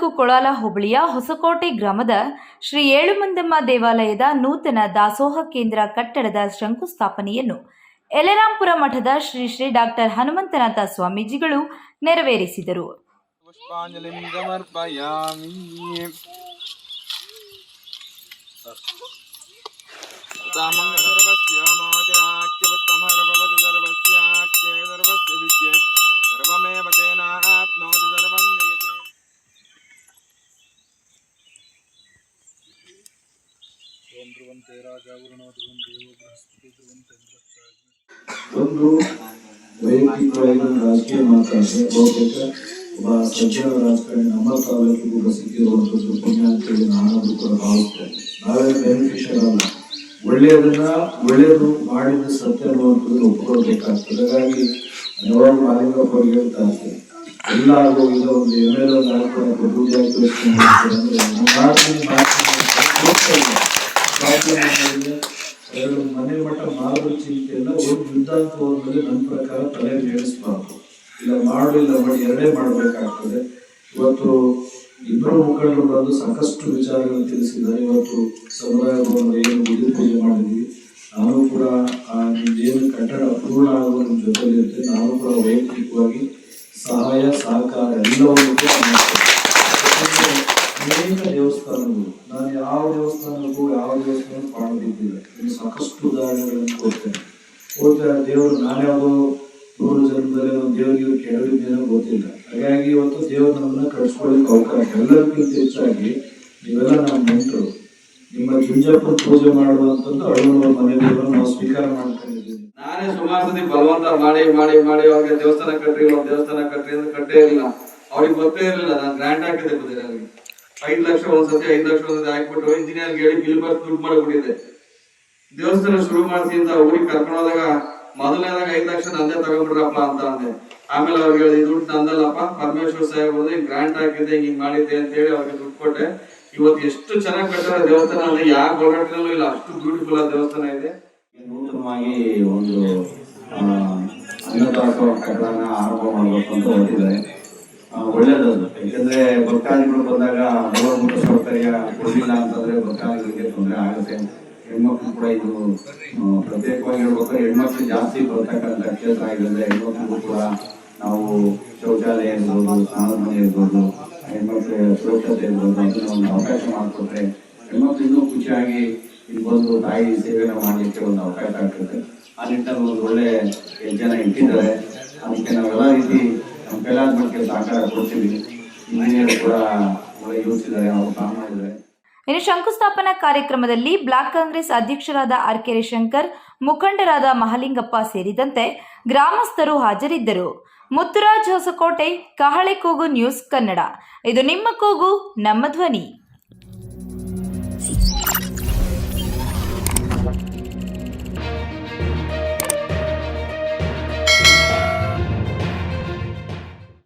ಉಳಾಲ ಹೋಬಳಿಯ ಹೊಸಕೋಟೆ ಗ್ರಾಮದ ಶ್ರೀ ಏಳುಮಂದಮ್ಮ ದೇವಾಲಯದ ನೂತನ ದಾಸೋಹ ಕೇಂದ್ರ ಕಟ್ಟಡದ ಶಂಕುಸ್ಥಾಪನೆಯನ್ನು ಎಲೆರಾಂಪುರ ಮಠದ ಶ್ರೀ ಶ್ರೀ ಡಾಕ್ಟರ್ ಹನುಮಂತನಾಥ ಸ್ವಾಮೀಜಿಗಳು ನೆರವೇರಿಸಿದರು. ಒಂದು ವೈಯಕ್ತಿಕವಾಗಿ ರಾಜಕೀಯ ಮಾತಾಡಿದ್ರೆ ಬಹುತೇಕ ಒಬ್ಬ ಸಜ್ಜನ ರಾಜಕಾರಣಿ ನಮ್ಮ ತಾಲೂಕಿಗೂ ಪುಣ್ಯ ಅಂತೇಳಿ ನಾನಾದ್ರೂ ಕೂಡ ಭಾವಿಸ್ತೇನೆ ನಾವೇ ಬೆನಿಫಿಷರ್ ಅಲ್ಲ. ಒಳ್ಳೆಯದನ್ನ ಒಳ್ಳೆಯದು ಮಾಡಿದ ಸತ್ಯ ಅನ್ನುವಂಥದ್ದು ಒಪ್ಕೊಳ್ಬೇಕಾಗ್ತದೆ. ಹಾಗಾಗಿ ಹಲವಾರು ಮಾಲಿಂಗಪ್ಪ ಅವ್ರಿಗೆ ಹೇಳ್ತಾ ಎಲ್ಲ ಆಗೋ ಒಂದು ಎಂ ಎಲ್ ಎ ನಾಯಕರ ಪೂಜೆ ಆಯ್ತು ಅಂದ್ರೆ ಎರಡು ಮನೆ ಮಟ್ಟ ಮಾರು ಚಿಂತೆಯನ್ನ ಒಂದು ಯುದ್ಧ ಅಂತ ನನ್ನ ಪ್ರಕಾರ ತಲೆ ಮೇಳಿಸ್ಬಾರ್ದು ಇಲ್ಲ ಮಾಡು ಇಲ್ಲ ಮಾಡಿ ಎರಡೇ ಮಾಡಬೇಕಾಗ್ತದೆ. ಇವತ್ತು ಇಬ್ಬರು ಮುಖಂಡರು ಬಂದು ಸಾಕಷ್ಟು ವಿಚಾರಗಳನ್ನು ತಿಳಿಸಿದ್ದಾರೆ. ಇವತ್ತು ಸಮುದಾಯ ಭವನ ಏನು ಬುದ್ಧಿ ಪೂಜೆ ಮಾಡಿದ್ವಿ. ನಾನು ಕೂಡ ನಿಮ್ದೇನು ಕಟ್ಟಡ ಪೂರ್ಣ ಆಗುವ ನಿಮ್ಮ ಜೊತೆಲಿ ನಾನು ಕೂಡ ವೈಯಕ್ತಿಕವಾಗಿ ಸಹಾಯ, ಸಹಕಾರ ಎಲ್ಲವನ್ನು ಕೂಡ ಅನೇಕ ದೇವಸ್ಥಾನಗಳು? ನಾನು ಯಾವ ದೇವಸ್ಥಾನಕ್ಕೂ ಯಾವ ದೇವಸ್ಥಾನ ಮಾಡೋದಿದ್ದಿಲ್ಲ ಇಲ್ಲಿ ಸಾಕಷ್ಟು ಉದಾಹರಣೆಗಳನ್ನು ಕೊಡ್ತೇನೆ. ಹೋದ ದೇವರು ನಾನ್ಯಾವುದೋ ನೂರು ಜನ್ಮದಲ್ಲಿ ನಾನು ದೇವರಿಗೆ ಕೆಡವಿದ್ದೇನೋ ಗೊತ್ತಿಲ್ಲ. ಹಾಗಾಗಿ ಇವತ್ತು ದೇವರು ನಮ್ಮನ್ನ ಕಳ್ಸ್ಕೊಳ್ಳಿಕ್ಕೆ ಅವಕಾಶ ಎಲ್ಲರಿಗಿಂತ ಹೆಚ್ಚಾಗಿ ನೀವೆಲ್ಲ ನಮ್ಮ ನೆಂಟರು. ನಿಮ್ಮ ಜುಂಜಪ್ಪನ ಪೂಜೆ ಮಾಡುವಂಥದ್ದು ಅಳುವ ಮನೆ ನಾವು ಸ್ವೀಕಾರ ಮಾಡ್ಕೊಂಡಿದ್ದೀವಿ. ನಾನೇ ಸುಮಾರು ಸತಿ ಬಲವಂತ ಮಾಡಿ ಮಾಡಿ ಮಾಡಿ ಅವ್ರಿಗೆ ದೇವಸ್ಥಾನ ಕಟ್ಟಿ ಅವ್ರ ದೇವಸ್ಥಾನ ಕಟ್ಟಿ ಅಂತ ಕಟ್ಟೇ ಇರಲಿಲ್ಲ ಅವ್ರಿಗೆ ಗೊತ್ತೇ ಇರಲಿಲ್ಲ. ನಾನು ಗ್ರ್ಯಾಂಡ್ ಹಾಕಿದ್ದೆ ಬಂದಿರೋ ಅವ್ರಿಗೆ. ಐದು ಲಕ್ಷ ಒಂದ್ಸತಿ ಐದು ಲಕ್ಷ ಒಂದ್ಸತಿ ಹಾಕ್ಬಿಟ್ಟು ಇಂಜಿನಿಯರ್ ಹೇಳಿ ಬಿಲ್ ಬರ್ ದುಡ್ಡು ಮಾಡಿಬಿಟ್ಟಿದ್ದೆ. ದೇವಸ್ಥಾನ ಶುರು ಮಾಡ್ತೀನಿ ಅಂತ ಊರಿಗೆ ಕರ್ಕೊಂಡು ಹೋದಾಗ ಮೊದಲನೇದಾಗ ಐದು ಲಕ್ಷ ನಂದೇ ತಗೊಂಡ್ಬಿಡ್ರಪ್ಪ ಅಂತ ಅಂದೆ. ಆಮೇಲೆ ಅವ್ರಿಗೆ ಹೇಳಿ ದುಡ್ಡು ನಂದಲ್ಲಪ್ಪ, ಪರಮೇಶ್ವರ್ ಸಾಹೇಬ್ ಹೋದ್ರೆ ಗ್ರಾಂಟ್ ಹಾಕಿದ್ದೆ, ಹಿಂಗ್ ಮಾಡಿದ್ದೆ ಅಂತ ಹೇಳಿ ಅವ್ರಿಗೆ ದುಡ್ಡು ಕೊಟ್ಟೆ. ಇವತ್ತು ಎಷ್ಟು ಚೆನ್ನಾಗಿ ಕಟ್ಟಾರ ದೇವಸ್ಥಾನ ಅಂದ್ರೆ ಯಾವ ಗೌರ್ಮೆಂಟ್ನಲ್ಲೂ ಇಲ್ಲ, ಅಷ್ಟು ಬ್ಯೂಟಿಫುಲ್ ಆದ ದೇವಸ್ಥಾನ ಇದೆ. ನೂತನವಾಗಿ ಒಂದು ಅನ್ನದಾಸೋಹ ಕಟ್ಟಡನ ಆರಂಭ ಮಾಡಬೇಕು ಅಂತ ಹೊರಟಿದ್ದಾರೆ. ಒಳ್ಳೇದದು. ಯಾಕಂದ್ರೆ ಭಕ್ತಾದಿಗಳು ಬಂದಾಗ ಮೂಲಭೂತ ಸೌಕರ್ಯ ಕೊಡಲಿಲ್ಲ ಅಂತಂದ್ರೆ ಭಕ್ತಾದಿಗಳಿಗೆ ತೊಂದರೆ ಆಗುತ್ತೆ. ಹೆಣ್ಮಕ್ಳು ಕೂಡ ಇದು ಪ್ರತ್ಯೇಕವಾಗಿ ಹೇಳ್ಬೇಕಾದ್ರೆ ಹೆಣ್ಮಕ್ಳು ಜಾಸ್ತಿ ಬರ್ತಕ್ಕಂಥ ಕ್ಷೇತ್ರ ಆಗಿರೋದ್ರೆ ಹೆಣ್ಮಕ್ಳು ಕೂಡ ನಾವು ಶೌಚಾಲಯ ಇರ್ಬೋದು ಸ್ನಾನ ಮನೆ ಇರ್ಬೋದು, ಹೆಣ್ಮಕ್ಳ ಸುರಕ್ಷತೆ ಇರ್ಬೋದು ಅದನ್ನ ಒಂದು ಅವಕಾಶ ಮಾಡಿಕೊಟ್ರೆ ಹೆಣ್ಮಕ್ಳು ಇನ್ನೂ ಖುಷಿಯಾಗಿ ಇಲ್ಲಿ ಬಂದು ತಾಯಿ ಸೇವೆನ ಮಾಡಲಿಕ್ಕೆ ಒಂದು ಅವಕಾಶ ಆಗ್ತದೆ. ಆ ನಿಟ್ಟಿನಲ್ಲಿ ಒಂದು ಒಳ್ಳೆ ಹೆಜ್ಜೆನ ಇಟ್ಟಿದ್ದಾರೆ. ಅದಕ್ಕೆ ನಾವೆಲ್ಲ ರೀತಿ ಕೈಲಾದ ಮಕ್ಕಳಿಗೆ ಸಹಕಾರ ಕೊಡ್ತೀವಿ. ಕೂಡ ಒಳ್ಳೆ ಕಾಮ ಇನ್ನು ಶಂಕುಸ್ಥಾಪನಾ ಕಾರ್ಯಕ್ರಮದಲ್ಲಿ ಬ್ಲಾಕ್ ಕಾಂಗ್ರೆಸ್ ಅಧ್ಯಕ್ಷರಾದ ಆರ್ ಕೆ ಶಂಕರ್ ಮುಖಂಡರಾದ ಮಹಲಿಂಗಪ್ಪ ಸೇರಿದಂತೆ ಗ್ರಾಮಸ್ಥರು ಹಾಜರಿದ್ದರು. ಮುತ್ತುರಾಜ್ ಹೊಸಕೋಟೆ, ಕಹಳೆ ಕೂಗು ನ್ಯೂಸ್ ಕನ್ನಡ. ಇದು ನಿಮ್ಮ ಕೂಗು, ನಮ್ಮ ಧ್ವನಿ.